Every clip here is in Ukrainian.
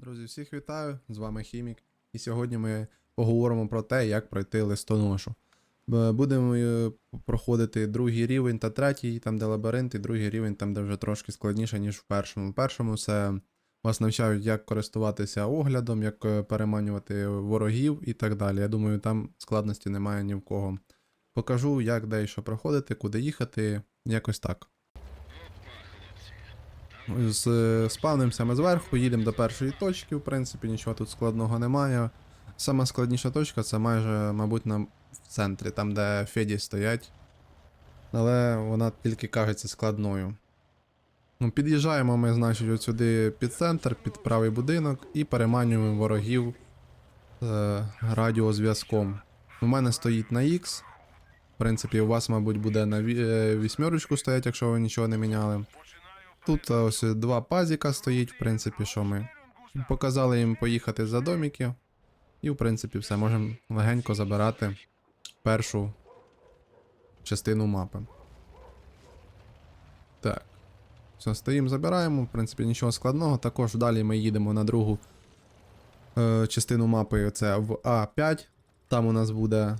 Друзі, всіх вітаю! З вами Хімік. І сьогодні ми поговоримо про те, як пройти листоношу. Будемо е, проходити другий рівень та третій, там де лабіринт, і другий рівень, там де вже трошки складніше, ніж в першому. В першому це вас навчають, як користуватися оглядом, як е, переманювати ворогів і так далі. Я думаю, там складності немає ні в кого. Покажу, як де і що проходити, куди їхати, якось так. З, спавнимося ми зверху, їдемо до першої точки, в принципі, нічого тут складного немає. Сама складніша точка це майже, мабуть, на, в центрі, там, де Феді стоять. Але вона тільки кажеться складною. Ну, під'їжджаємо ми, значить, сюди під центр, під правий будинок і переманюємо ворогів е, радіозв'язком. У мене стоїть на X. В принципі, у вас, мабуть, буде на е, вісьмерочку стоять, якщо ви нічого не міняли. Тут е, ось два пазіка стоїть, в принципі, що ми показали їм поїхати за доміки. І, в принципі, все, можемо легенько забирати першу частину мапи. Так. Все, стоїмо, забираємо, в принципі, нічого складного. Також далі ми їдемо на другу е, частину мапи, це в А5. Там у нас буде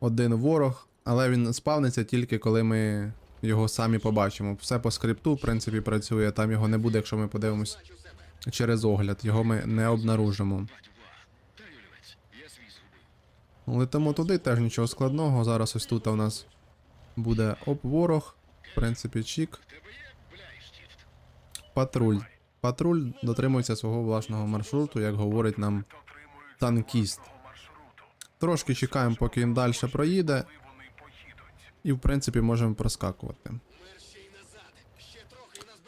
один ворог, але він спавниться тільки коли ми його самі побачимо. Все по скрипту, в принципі, працює. Там його не буде, якщо ми подивимось через огляд. Його ми не обнаружимо. Летимо туди, теж нічого складного. Зараз ось тут у нас буде оп ворог. В принципі, чік. Патруль. Патруль дотримується свого власного маршруту, як говорить нам танкіст. Трошки чекаємо, поки він далі проїде. І, в принципі, можемо проскакувати.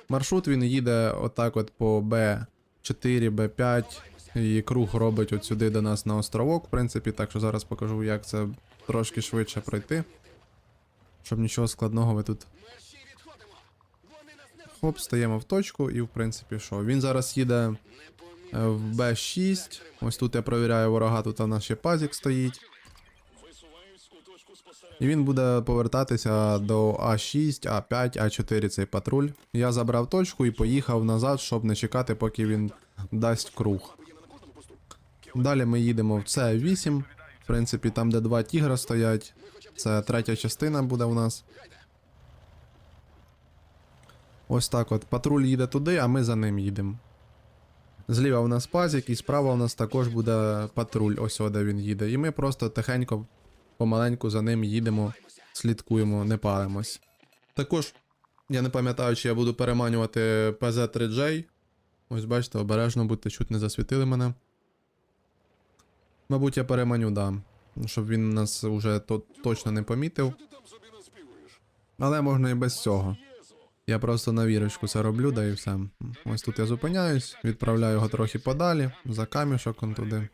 Маршрут він їде отак от по Б4, Б5. І круг робить от сюди до нас на островок, в принципі, так що зараз покажу, як це трошки швидше пройти. Щоб нічого складного ви тут. Хоп, стаємо в точку, і в принципі що. Він зараз їде е, в Б6. Ось тут я провіряю ворога, тут у нас ще пазік стоїть. І він буде повертатися до А6, А5, А4 цей патруль. Я забрав точку і поїхав назад, щоб не чекати, поки він дасть круг. Далі ми їдемо в С8. В принципі, там, де два тігра стоять. Це третя частина буде у нас. Ось так от. Патруль їде туди, а ми за ним їдемо. Зліва у нас пазік, і справа у нас також буде патруль, ось де він їде. І ми просто тихенько, помаленьку за ним їдемо, слідкуємо, не палимось. Також, я не пам'ятаю, чи я буду переманювати PZ3J. Ось бачите, обережно будьте, чуть не засвітили мене. Мабуть, я переманю, да. Щоб він нас уже то, точно не помітив. Але можна і без цього. Я просто на вірочку це роблю, да і все. Ось тут я зупиняюсь, відправляю його трохи подалі, за камішок он туди.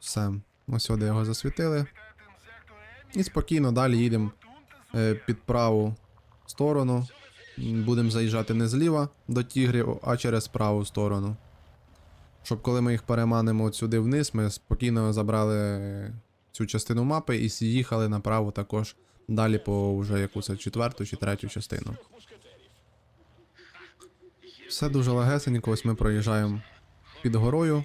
Все. Ось сюди його засвітили. І спокійно далі їдемо е, під праву сторону. Будемо заїжджати не зліва до тігрів, а через праву сторону. Щоб коли ми їх переманимо сюди вниз, ми спокійно забрали цю частину мапи і їхали направо також далі по вже якусь четверту чи третю частину. Все дуже легесенько, ось ми проїжджаємо під горою,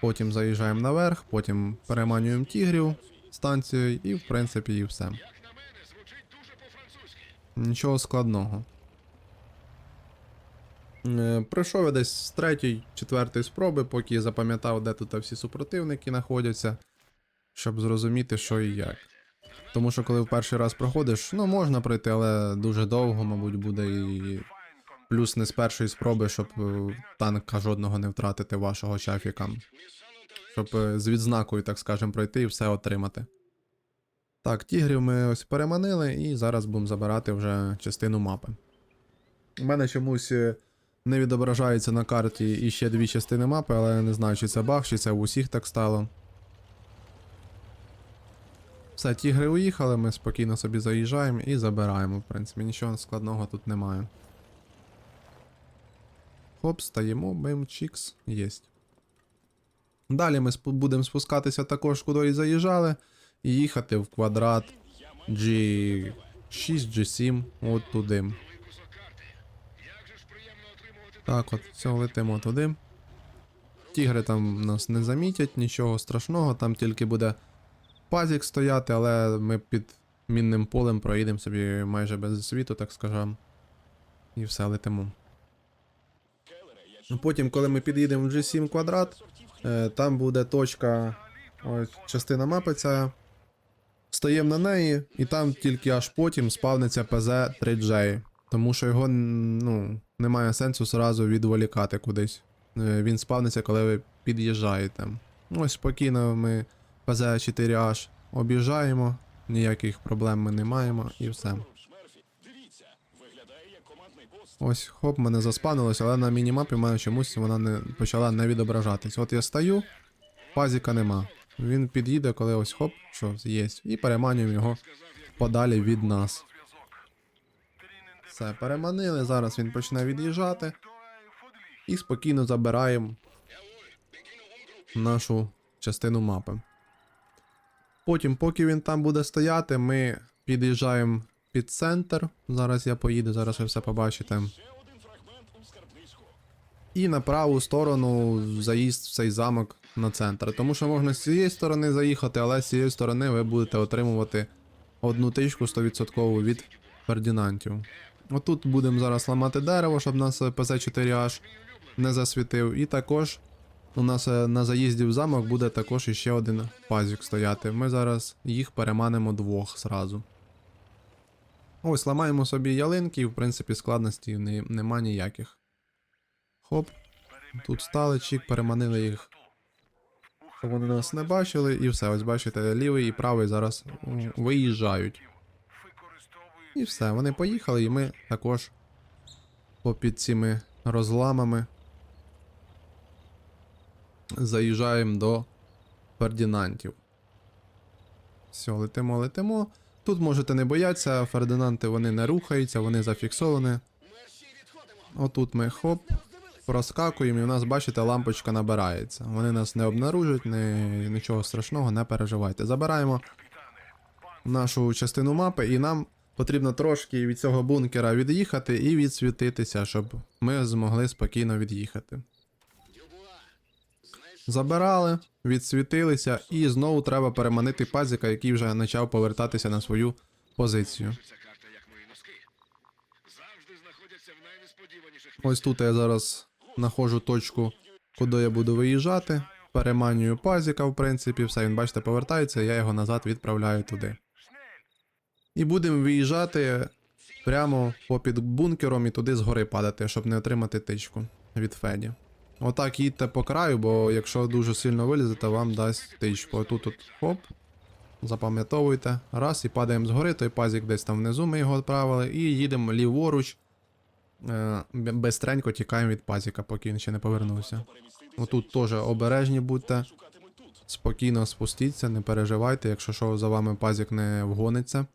потім заїжджаємо наверх, потім переманюємо тігрів станцією і в принципі і все. Нічого складного. Е, Пройшов я десь з третьої, четвертої спроби, поки запам'ятав, де тут всі супротивники знаходяться, щоб зрозуміти, що і як. Тому що коли в перший раз проходиш, ну можна пройти, але дуже довго, мабуть, буде і. Плюс не з першої спроби, щоб е, танка жодного не втратити вашого чафіка. Щоб е, з відзнакою, так скажемо, пройти і все отримати. Так, тігрів ми ось переманили, і зараз будемо забирати вже частину мапи. У мене чомусь е, не відображається на карті і ще дві частини мапи, але не знаю, чи це баг, чи це в усіх так стало. Все, тігри уїхали, ми спокійно собі заїжджаємо і забираємо, в принципі, нічого складного тут немає. Хоп, стаємо, бим, чікс, єсть. Далі ми будемо спускатися також, куди заїжджали, і їхати в квадрат G6, G7, от туди. Так, от, все, летимо туди. Тігри там нас не замітять, нічого страшного, там тільки буде пазік стояти, але ми під мінним полем проїдемо собі майже без світу, так скажемо. І все, летимо. Ну, Потім, коли ми під'їдемо в G7 квадрат, е, там буде точка, ось частина мапи ця. Стаємо на неї, і там тільки аж потім спавниться PZ 3J. Тому що його ну, немає сенсу зразу відволікати кудись. Е, Він спавниться, коли ви під'їжджаєте. Ось спокійно ми PZ 4H об'їжджаємо, ніяких проблем ми не маємо і все. Ось, хоп, мене заспанилось, але на мінімапі в мене чомусь вона не почала не відображатись. От я стою, пазіка нема. Він під'їде, коли ось хоп, що є, і переманюємо його подалі від нас. Все, переманили, зараз він почне від'їжджати. І спокійно забираємо нашу частину мапи. Потім, поки він там буде стояти, ми під'їжджаємо під центр. Зараз я поїду, зараз ви все побачите. І на праву сторону заїзд в цей замок на центр. Тому що можна з цієї сторони заїхати, але з цієї сторони ви будете отримувати одну тичку 100% від фердінантів. Отут будемо зараз ламати дерево, щоб нас ПЗ-4H не засвітив. І також у нас е, на заїзді в замок буде також іще один пазік стояти. Ми зараз їх переманимо двох зразу. Ось, ламаємо собі ялинки, і в принципі складності не, нема ніяких. Хоп. Тут стали, чік, переманили їх. Вони нас не бачили, і все. Ось бачите, лівий і правий зараз виїжджають. І все, вони поїхали, і ми також попід цими розламами заїжджаємо до Фердінантів. Все, летимо, летимо. Тут можете не боятися, Фердинанти вони не рухаються, вони зафіксовані. Отут ми хоп, проскакуємо, і у нас, бачите, лампочка набирається. Вони нас не обнаружать, не, нічого страшного, не переживайте. Забираємо нашу частину мапи, і нам потрібно трошки від цього бункера від'їхати і відсвітитися, щоб ми змогли спокійно від'їхати. Забирали, відсвітилися, і знову треба переманити пазіка, який вже почав повертатися на свою позицію. Ось тут я зараз знаходжу точку, куди я буду виїжджати. Переманюю пазіка, в принципі, все, він, бачите, повертається, я його назад відправляю туди. І будемо виїжджати прямо попід бункером і туди згори падати, щоб не отримати тичку від Феді. Отак їдьте по краю, бо якщо дуже сильно вилізете, вам дасть тичку. Отут от хоп. Запам'ятовуйте. Раз і падаємо згори, той пазік десь там внизу ми його відправили, і їдемо ліворуч. Е, Бестренько тікаємо від пазіка, поки він ще не повернувся. Отут теж обережні будьте. Спокійно спустіться, не переживайте, якщо що за вами пазік не вгониться,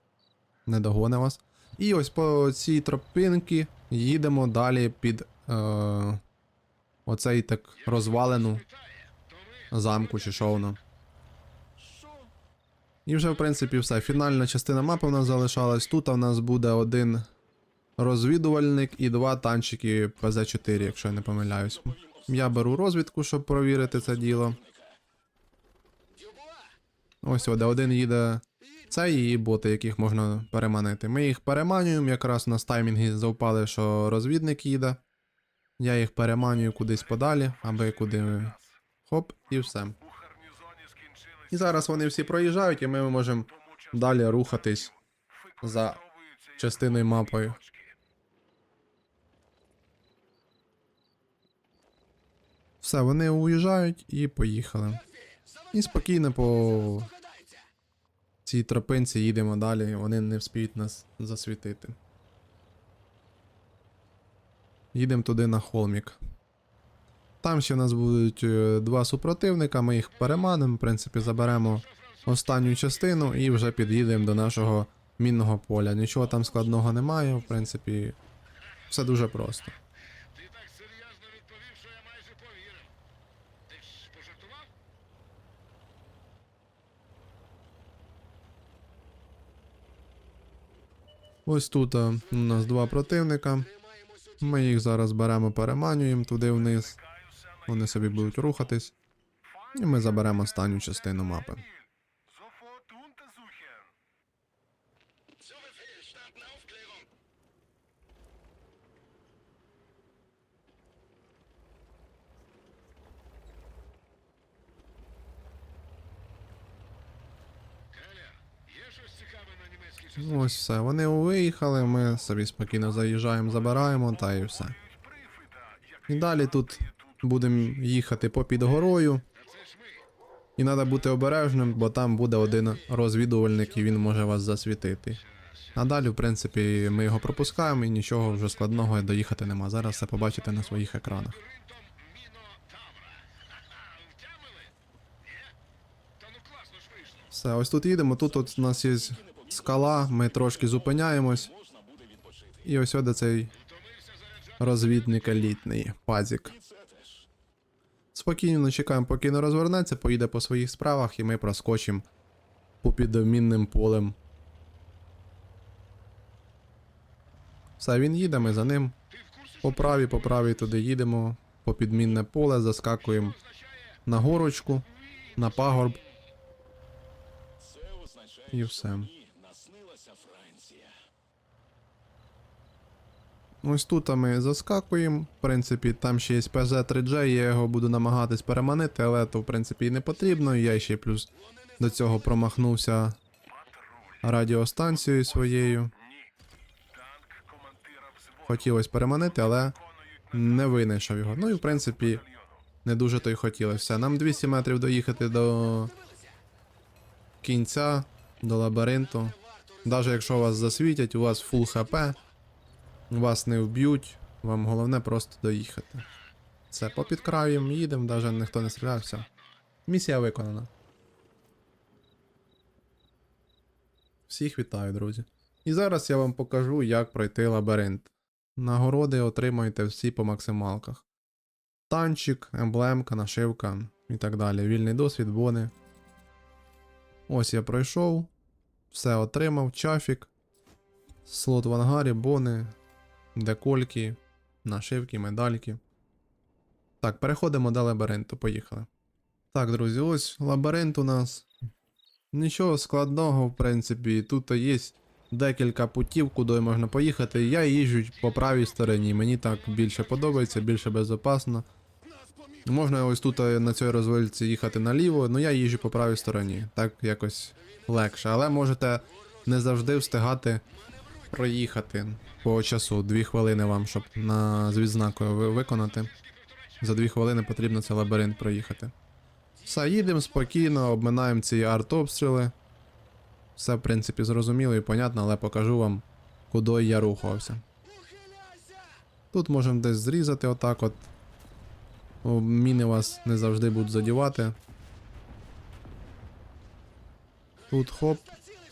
не догоне вас. І ось по цій тропинці їдемо далі під е, оцей так розвалену замку чи що. І вже, в принципі, все. Фінальна частина мапи в нас залишалась. Тут у нас буде один розвідувальник і два танчики ПЗ-4, якщо я не помиляюсь. Я беру розвідку, щоб провірити це діло. Ось де один їде цей і боти, яких можна переманити. Ми їх переманюємо, якраз у нас таймінги завпали, що розвідник їде. Я їх переманюю кудись подалі, аби куди. Хоп, і все. І зараз вони всі проїжджають, і ми можемо далі рухатись за частиною мапою. Все, вони уїжджають і поїхали. І спокійно по цій тропинці їдемо далі, вони не вспіють нас засвітити. Їдемо туди на холмік. Там ще в нас будуть е, два супротивника, ми їх переманимо, в принципі, заберемо останню частину і вже під'їдемо до нашого мінного поля. Нічого там складного немає, в принципі, все дуже просто. Ти так серйозно відповів, що я майже повірив. Ось тут е, у нас два противника. Ми їх зараз беремо, переманюємо туди вниз. Вони собі будуть рухатись. І ми заберемо останню частину мапи. Ось все. Вони виїхали, ми собі спокійно заїжджаємо, забираємо та і все. І далі тут будемо їхати горою. Це ж ми. І треба бути обережним, бо там буде один розвідувальник і він може вас засвітити. А далі, в принципі, ми його пропускаємо і нічого вже складного доїхати нема. Зараз все побачите на своїх екранах. Ну. Все, ось тут їдемо. Тут от у нас є скала, ми трошки зупиняємось. І ось де цей розвідник елітний пазік. Спокійно чекаємо, поки не розвернеться, поїде по своїх справах, і ми проскочимо попід мінним полем. Все, він їде, ми за ним. По правій, по правій туди їдемо, по підмінне поле, заскакуємо на горочку, на пагорб. І все. Ось тут ми заскакуємо. В принципі, там ще є PZ-3J, я його буду намагатись переманити, але то в принципі і не потрібно. Я ще плюс до цього промахнувся радіостанцією своєю. Хотілося переманити, але не винайшов його. Ну і в принципі, не дуже то й хотілося. Нам 200 метрів доїхати до кінця, до лабіринту. Навіть якщо вас засвітять, у вас фул хп, вас не вб'ють, вам головне просто доїхати. Все, попід краєм їдемо, навіть ніхто не стрілявся. Місія виконана. Всіх вітаю, друзі. І зараз я вам покажу, як пройти лабіринт. Нагороди отримаєте всі по максималках. Танчик, емблемка, нашивка і так далі. Вільний досвід, бони. Ось я пройшов. Все отримав, чафік. Слот в ангарі, бони, декольки, нашивки, медальки. Так, переходимо до лабіринту, поїхали. Так, друзі, ось лабіринт у нас. Нічого складного, в принципі, тут є декілька путів, куди можна поїхати. Я їжджу по правій стороні, мені так більше подобається, більше безпечно. Можна ось тут е, на цій розвильці їхати наліво, але я їжджу по правій стороні. Так якось легше. Але можете не завжди встигати проїхати по часу. Дві хвилини вам, щоб на з відзнакою виконати. За дві хвилини потрібно цей лабіринт проїхати. Все, їдемо спокійно, обминаємо ці артобстріли. Все, в принципі, зрозуміло і понятно, але покажу вам, куди я рухався. Тут можемо десь зрізати отак от. Міни вас не завжди будуть задівати. Тут хоп.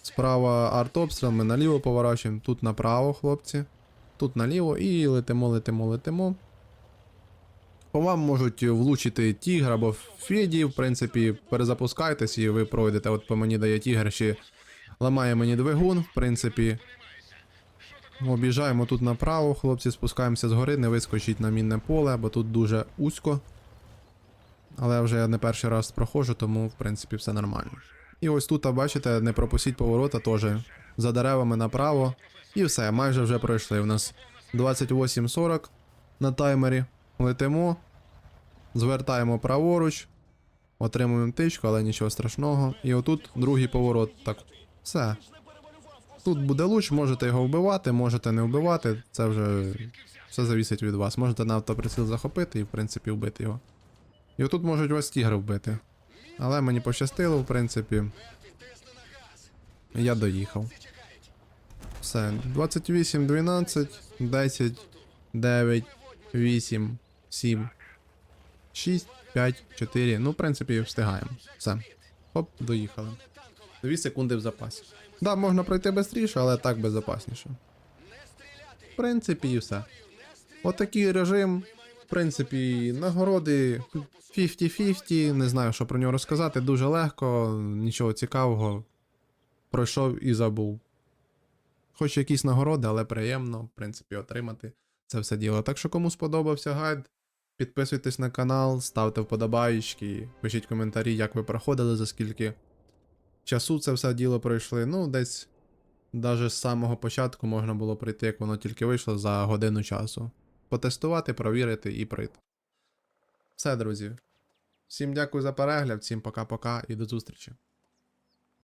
Справа артобстріл, ми наліво поворачуємо, тут направо, хлопці. Тут наліво і летимо, летимо, летимо. По вам можуть влучити тігр або Феді, в принципі, перезапускайтесь і ви пройдете. От по мені дає тігр, ще ламає мені двигун, в принципі. Обіжаємо тут направо, хлопці, спускаємося згори, не вискочіть на мінне поле, бо тут дуже узько. Але вже я не перший раз проходжу, тому в принципі все нормально. І ось тут, бачите, не пропустіть поворота теж. За деревами направо. І все, майже вже пройшли. У нас 28.40 на таймері. Летимо. Звертаємо праворуч. Отримуємо тичку, але нічого страшного. І отут другий поворот. Так, все. Тут буде луч, можете його вбивати, можете не вбивати. Це вже все завісить від вас. Можете на автоприціл захопити і, в принципі, вбити його. І отут можуть вас тігри вбити. Але мені пощастило, в принципі. Я доїхав. Все. 28, 12, 10, 9, 8, 7, 6, 5, 4. Ну, в принципі, встигаємо. Все. Хоп, доїхали. 2 секунди в запасі. Да, можна пройти швидше, але так безпечніше. В принципі, і все. Отакий режим. В принципі, нагороди 50-50, не знаю, що про нього розказати. Дуже легко, нічого цікавого. Пройшов і забув. Хоч якісь нагороди, але приємно, в принципі, отримати. це все діло. Так що кому сподобався гайд, підписуйтесь на канал, ставте вподобайки, пишіть коментарі, як ви проходили, за скільки часу це все діло пройшли. Ну, десь навіть з самого початку можна було пройти, як воно тільки вийшло за годину часу. Потестувати, провірити і пройти. Все, друзі. Всім дякую за перегляд, всім пока-пока і до зустрічі.